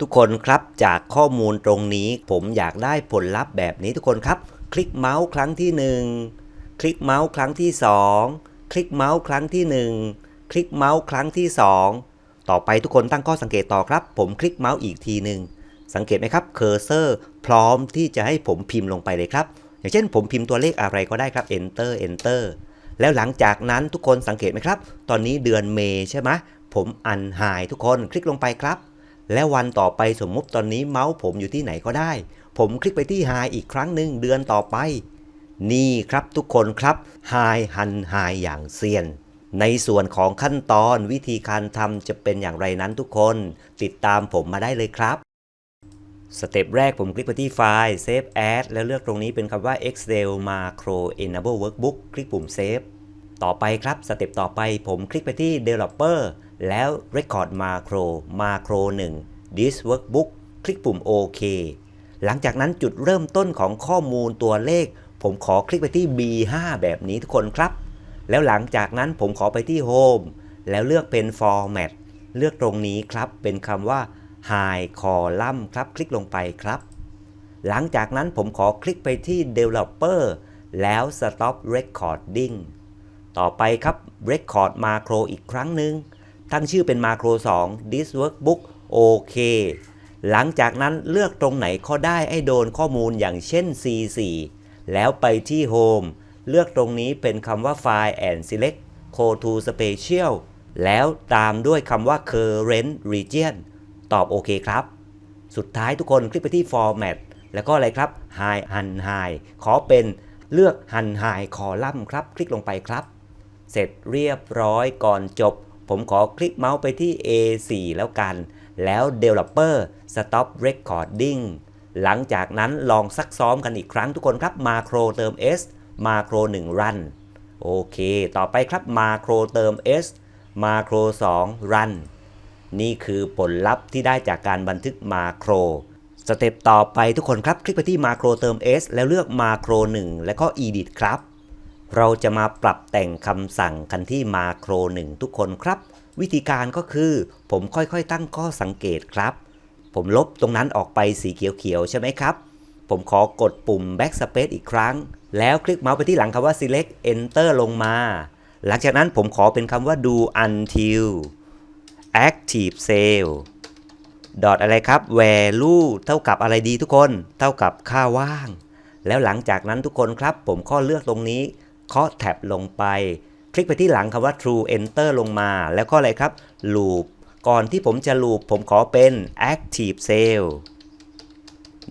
ทุกคนครับจากข้อมูลตรงนี้ ผมอยากได้ผลลัพธ์แบบนี้ทุกคนครับ คลิกเมาส์ครั้งที่ 1 คลิกเมาส์ครั้งที่ 2 คลิกเมาส์ครั้งที่ 1 คลิกเมาส์ครั้งที่ 2 ต่อไปทุกคนตั้งข้อสังเกตต่อครับ ผมคลิกเมาส์อีกทีหนึ่งสังเกตไหมครับเคอร์เซอร์พร้อมที่จะให้ผมพิมพ์ลงไปเลยครับ อย่างเช่นผมพิมพ์ตัวเลขอะไรก็ได้ครับ enter enter แล้วหลังจากนั้นทุกคนสังเกตไหมครับ ตอนนี้เดือนเมษใช่ไหมผมอันหายทุกคนคลิกลงไปครับ และวันต่อไปสมมุติตอนนี้เมาส์ผมอยู่ที่ไหนก็ได้ ผมคลิกไปที่ High อีกครั้งหนึ่งเดือนต่อไป นี่ครับทุกคนครับ High หัน High อย่างเซียน ในส่วนของขั้นตอนวิธีการทำจะเป็นอย่างไรนั้นทุกคน ติดตามผมมาได้เลยครับสเต็ปแรกผมคลิกไปที่ไฟล์ Save As แล้วเลือกตรงนี้เป็นคำว่า Excel Macro Enable Workbook คลิกปุ่ม Save ต่อไปครับ สเต็ปต่อไปผมคลิกไปที่ Developer แล้ว Record Macro Macro 1 This Workbook คลิกปุ่ม OK หลังจากนั้นจุดเริ่มต้นของข้อมูลตัวเลข ผมขอคลิกไปที่ B5 แบบนี้ทุกคนครับ แล้วหลังจากนั้นผมขอไปที่ Home แล้วเลือกเป็น Format เลือกตรงนี้ครับเป็นคำว่า High Column ครับคลิกลงไปครับ หลังจากนั้นผมขอคลิกไปที่ Developer แล้ว Stop Recording ต่อไปครับ Record Macro อีกครั้งหนึ่ง ตั้งชื่อเป็น Macro 2 This Workbook โอเค หลังจากนั้นเลือกตรงไหนก็ได้ให้โดนข้อมูลอย่างเช่น C4 แล้วไปที่ Home เลือกตรงนี้เป็นคำว่า File and Select Go to Special แล้วตามด้วยคำว่า Current Region ตอบโอเคครับ สุดท้ายทุกคนคลิกไปที่ Format แล้วก็อะไรครับ High หัน High ขอเป็นเลือกหัน High คอลัมน์ครับ คลิกลงไปครับ เสร็จเรียบร้อยก่อนจบ ผมขอคลิกเมาส์ไปที่ A4 แล้วกัน แล้ว Developer Stop Recording หลังจากนั้นลองซักซ้อมกันอีกครั้งทุกคนครับ Macro เติม S Macro 1 Run โอเค ต่อไปครับ Macro เติม S Macro 2 Run นี่คือผลลัพธ์ที่ได้จากการบันทึกมาโคร สเต็ปต่อไปทุกคนครับ คลิกไปที่มาโครเติม S แล้วเลือกมาโคร1แล้วก็ Edit ครับ เราจะมาปรับแต่งคำสั่งกันที่มาโคร1ทุกคนครับ วิธีการก็คือผมค่อยๆตั้งข้อสังเกตครับ ผมลบตรงนั้นออกไปสีเขียวๆใช่ไหมครับ ผมขอกดปุ่ม Backspace อีกครั้ง แล้วคลิกเมาส์ไปที่หลังคำว่า Select Enter ลงมา หลังจากนั้นผมขอเป็นคำว่า do until active sale ดอทอะไรครับ value เท่ากับอะไรดีทุกคน เท่ากับค่าว่าง แล้วหลังจากนั้นทุกคนครับ ผมข้อเลือกตรงนี้ เคาะแท็บลงไป คลิกไปที่หลังคำว่า true enter ลงมา แล้วก็อะไรครับ loop ก่อนที่ผมจะ loop ผมขอเป็น active sale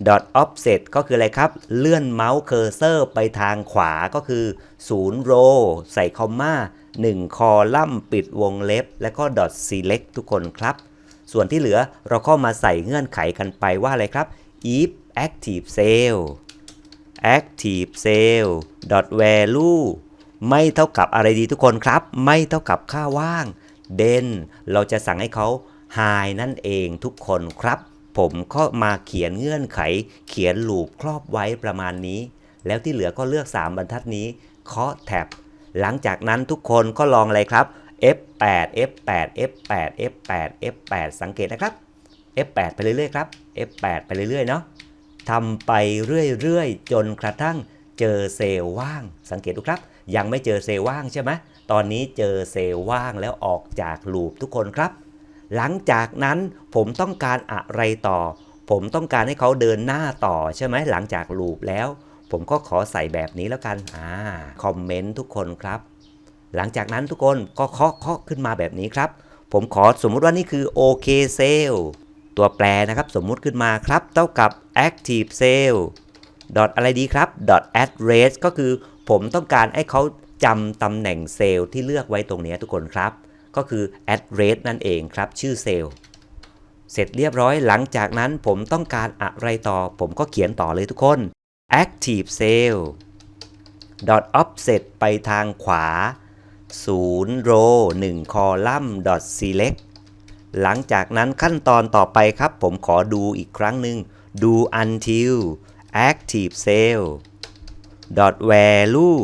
dot offset ก็คืออะไรครับ เลื่อนเมาส์เคอร์เซอร์ไปทางขวาก็คือ0 row ใส่คอมมา1คอลัมน์ปิดวงเล็บ แล้วก็ dot select ทุกคนครับ ส่วนที่เหลือเราก็มาใส่เงื่อนไขกันไปว่าอะไรครับ if active sale active sale dot value ไม่เท่ากับอะไรดีทุกคนครับ ไม่เท่ากับค่าว่าง then เราจะสั่งให้เขา high นั่นเองทุกคนครับ ผมก็มาเขียนเงื่อนไข เขียนลูปครอบไว้ประมาณนี้ แล้วที่เหลือก็เลือก 3 บรรทัดนี้เคาะแท็บหลังจากนั้นทุกคนก็ลองอะไรครับ F8 F8 F8 F8 F8 สังเกตนะครับ F8 ไปเรื่อยๆครับ F8 ไปเรื่อยๆเนาะ ทำไปเรื่อยๆ จนกระทั่งเจอเซลล์ว่าง สังเกตดูครับ ยังไม่เจอเซลล์ว่างใช่ไหมตอนนี้เจอเซลล์ว่างแล้วออกจากลูปทุกคนครับ หลังจากนั้นผมต้องการอะไรต่อ ผมต้องการให้เขาเดินหน้าต่อใช่ไหมหลังจากลูปแล้ว ผมก็ขอใส่แบบนี้แล้วกันอ่าคอมเมนต์ทุกคนครับ หลังจากนั้นทุกคนก็เคาะเคาะขึ้นมาแบบนี้ครับ ผมขอสมมุติว่านี่คือ OK Sale ตัวแปรนะครับสมมุติขึ้นมาครับ เท่ากับ Active Sale ดอทอะไรดีครับ dot address ก็คือผมต้องการให้เขาจำตำแหน่งเซลล์ที่เลือกไว้ตรงนี้ทุกคนครับ ก็คือ address นั่นเองครับ ชื่อเซลล์ เสร็จเรียบร้อยหลังจากนั้นผมต้องการอะไรต่อ ผมก็เขียนต่อเลยทุกคน active sale dot offset ไปทางขวา 0 row 1 column dot select หลังจากนั้นขั้นตอนต่อไปครับ ผมขอดูอีกครั้งหนึ่ง do until active sale dot value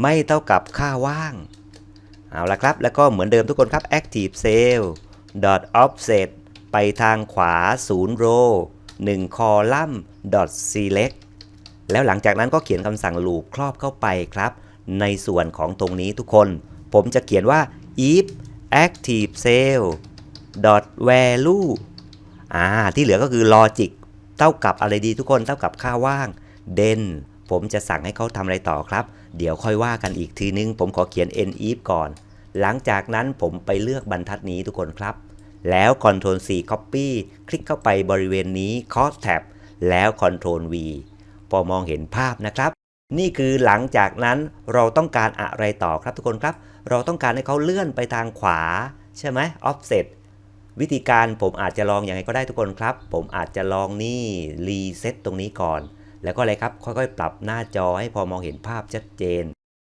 ไม่เท่ากับค่าว่าง เอาละครับ แล้วก็เหมือนเดิมทุกคนครับ active sale dot offset ไปทางขวา 0 row 1 column dot select แล้วหลังจากนั้นก็เขียนคำสั่ง loop ครอบเข้าไปครับ ในส่วนของตรงนี้ทุกคน ผมจะเขียนว่า if active cell dot value อ่าที่เหลือก็คือ logic เท่ากับอะไรดีทุกคนเท่ากับค่าว่าง then ผมจะสั่งให้เขาทำอะไรต่อครับ เดี๋ยวค่อยว่ากันอีกทีนึง ผมขอเขียน n if ก่อน หลังจากนั้นผมไปเลือกบรรทัดนี้ทุกคนครับ แล้ว Ctrl C Copy คลิกเข้าไปบริเวณนี้ Cost Tab แล้ว Ctrl V พอมองเห็นภาพนะครับ นี่คือหลังจากนั้นเราต้องการอะไรต่อครับทุกคนครับ เราต้องการให้เขาเลื่อนไปทางขวา ใช่ไหม Offset วิธีการผมอาจจะลองอย่างไรก็ได้ทุกคนครับ ผมอาจจะลองนี่รีเซ็ตตรงนี้ก่อน แล้วก็อะไรครับ ค่อยๆ ปรับหน้าจอให้พอมองเห็นภาพชัดเจน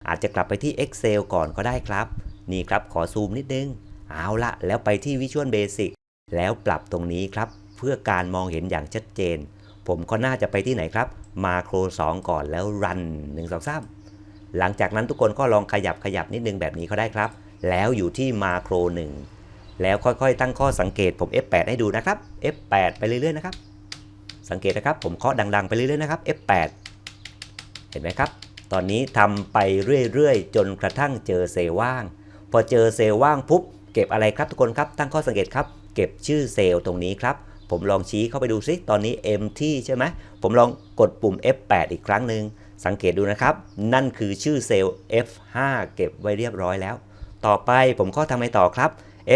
อาจจะกลับไปที่ Excel ก่อนก็ได้ครับ นี่ครับขอซูมนิดนึง เอาละแล้วไปที่ Visual Basic แล้วปรับตรงนี้ครับ เพื่อการมองเห็นอย่างชัดเจน ผมก็น่าจะไปที่ไหนครับมาโคร2 ก่อนแล้ว Run 1 2 3 หลังจากนั้นทุกคนก็ลองขยับขยับนิดนึงแบบนี้ก็ได้ครับ แล้วอยู่ที่มาโคร1 แล้วค่อยๆ ตั้งข้อสังเกตผม F8 ให้ดูนะครับ F8 ไปเรื่อยๆนะครับ สังเกตนะครับผมเคาะดังๆ ไปเรื่อยๆนะครับ F8 เห็นไหมครับ ตอนนี้ทำไปเรื่อยๆ จนกระทั่งเจอเซลล์ว่าง พอเจอเซลล์ว่างปุ๊บเก็บอะไรครับทุกคนครับ ตั้งข้อสังเกตครับ เก็บชื่อเซลล์ตรงนี้ครับ ผมลองชี้เข้าไปดูซิ ตอนนี้ empty ใช่ไหม ผมลองกดปุ่ม F8 อีกครั้งหนึ่ง สังเกตดูนะครับ นั่นคือชื่อเซลล์ F5 เก็บไว้เรียบร้อยแล้ว ต่อไปผมก็ทำไงต่อครับ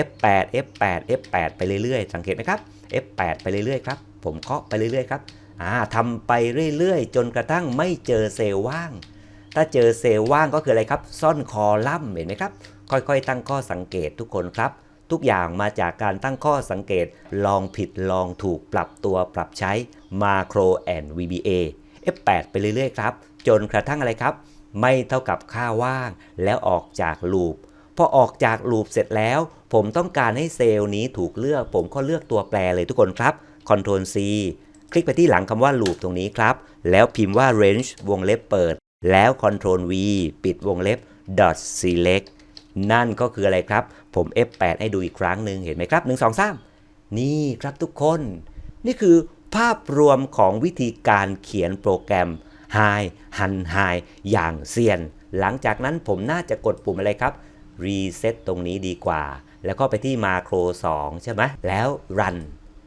F8 F8 F8 ไปเรื่อยๆ สังเกตไหมครับ F8 ไปเรื่อยๆครับ ผมเคาะไปเรื่อยๆครับอ่าทำไปเรื่อยๆ จนกระทั่งไม่เจอเซลล์ว่าง ถ้าเจอเซลล์ว่างก็คืออะไรครับ ซ่อนคอลัมน์เห็นไหมครับ ค่อยๆ ตั้งข้อสังเกตทุกคนครับ ทุกอย่างมาจากการตั้งข้อสังเกต ลองผิดลองถูกปรับตัวปรับใช้ Macro and VBA F8 ไปเรื่อยๆ ครับ จนกระทั่งอะไรครับ ไม่เท่ากับค่าว่าง แล้วออกจากลูป พอออกจากลูปเสร็จแล้ว ผมต้องการให้เซลล์นี้ถูกเลือก ผมก็เลือกตัวแปรเลยทุกคนครับ Ctrl C คลิกไปที่หลังคำว่า loop ตรงนี้ครับ แล้วพิมพ์ว่า range วงเล็บเปิด แล้ว Ctrl V ปิดวงเล็บ dot select นั่นก็คืออะไรครับ ผม F8 ให้ดูอีกครั้งหนึ่งเห็นไหมครับ 1 2 3 นี่ครับทุกคน นี่คือภาพรวมของวิธีการเขียนโปรแกรม High หัน High อย่างเซียน หลังจากนั้นผมน่าจะกดปุ่มอะไรครับ Reset ตตรงนี้ดีกว่า แล้วก็ไปที่ Macro 2ใช่ไหมแล้ว Run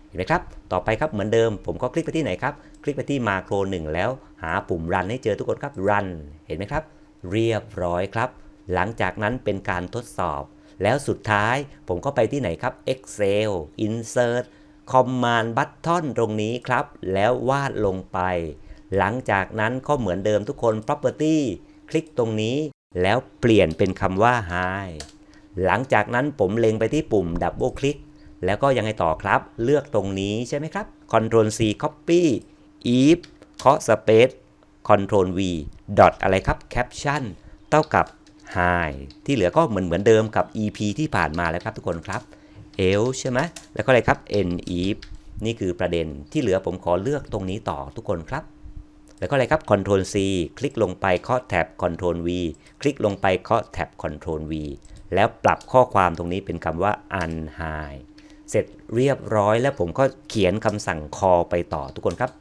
เห็นไหมครับ ต่อไปครับเหมือนเดิม ผมก็คลิกไปที่ไหนครับ คลิกไปที่ Macro 1แล้วหาปุ่ม Run ให้เจอทุกคนครับ Run เห็นไหมครับ เรียบร้อยครับ หลังจากนั้นเป็นการทดสอบ แล้วสุดท้ายผมก็ไปที่ไหนครับ Excel Insert Command Button ตรงนี้ครับ แล้ววาดลงไป หลังจากนั้นก็เหมือนเดิมทุกคน Property คลิกตรงนี้ แล้วเปลี่ยนเป็นคำว่า hi หลังจากนั้นผมเล็งไปที่ปุ่ม Double คลิกแล้วก็ยังไงต่อครับ เลือกตรงนี้ใช่ไหมครับ Ctrl C Copy if เคาะ Space Ctrl V dot อะไรครับ Caption เท่ากับ hi ที่เหลือก็เหมือนเหมือนเดิมกับ EP ที่ผ่านมาแล้วครับทุกคนครับ L ใช่ไหมแล้วก็อะไรครับ N if นี่คือประเด็นที่เหลือผมขอเลือกตรงนี้ต่อทุกคนครับ แล้วก็อะไรครับ Ctrl C คลิกลงไปเคาะแท็บ Ctrl V คลิกลงไปเคาะแท็บ Ctrl V แล้วปรับข้อความตรงนี้เป็นคำว่า unhigh เสร็จเรียบร้อยแล้วผมก็เขียนคำสั่ง call ไปต่อทุกคนครับ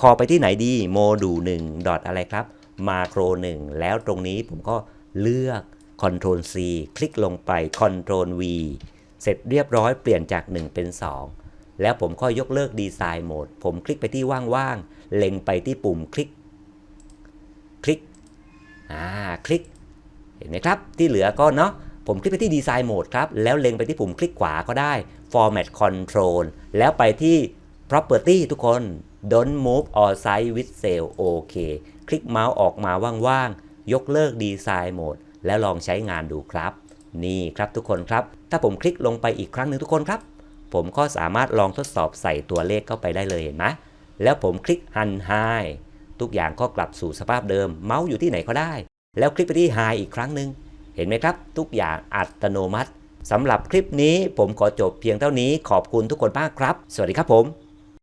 call ไปที่ไหนดีโมดู1 dot อะไรครับ macro 1 แล้วตรงนี้ผมก็เลือก Ctrl C คลิกลงไป Ctrl V เสร็จเรียบร้อยเปลี่ยนจาก 1 เป็น 2 แล้วผมก็ยกเลิกดีไซน์โหมด ผมคลิกไปที่ว่างๆ เล็งไปที่ปุ่มคลิก คลิก อ่า คลิก เห็นไหมครับ ที่เหลือก็เนาะ ผมคลิกไปที่ดีไซน์โหมดครับ แล้วเล็งไปที่ปุ่มคลิกขวาก็ได้ Format Control แล้วไปที่ Property ทุกคน Don't move or size with cell โอเค คลิกเมาส์ออกมาว่างๆ ยกเลิกดีไซน์โหมด แล้วลองใช้งานดูครับ นี่ครับทุกคนครับ ถ้าผมคลิกลงไปอีกครั้งหนึ่งทุกคนครับ ผมก็สามารถลองทดสอบใส่ตัวเลขเข้าไปได้เลยเห็นไหม แล้วผมคลิก Un High ทุกอย่างก็กลับสู่สภาพเดิม เมาส์อยู่ที่ไหนก็ได้ แล้วคลิกไปที่ High อีกครั้งหนึ่งเห็นไหมครับ ทุกอย่างอัตโนมัติสำหรับคลิปนี้ผมขอจบเพียงเท่านี้ขอบคุณทุกคนมากครับ สวัสดีครับผม